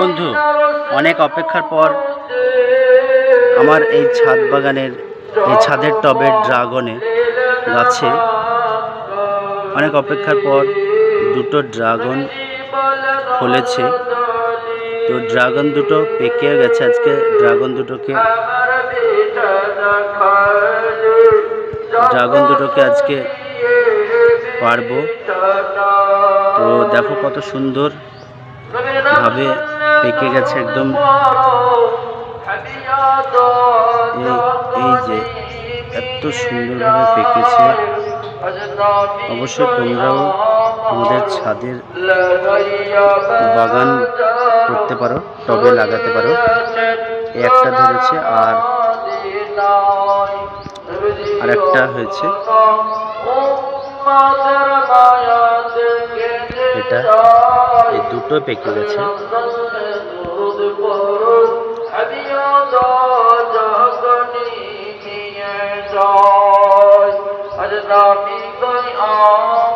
বন্ধু, অনেক অপেক্ষার পর আমার এই ছাদ বাগানের, এই ছাদের টবের ড্রাগনে গাছে অনেক অপেক্ষার পর দুটো ড্রাগন ফলেছে। তো ড্রাগন দুটো পেকেও গেছে। আজকে ড্রাগন দুটোকে ড্রাগন দুটোকে আজকে পারব। তো দেখো কত সুন্দর ভাবে পেকে গেছে একদম। এই যে এত সুন্দরভাবে পেকেছে। অবশ্যই তোমরাও তোমাদের ছাদের বাগান করতে পারো, টবে লাগাতে পারো। একটা ধরেছে আর আর একটা হয়েছে। এটা এই দুটো পেকে গেছে। আমার লাগাইয়া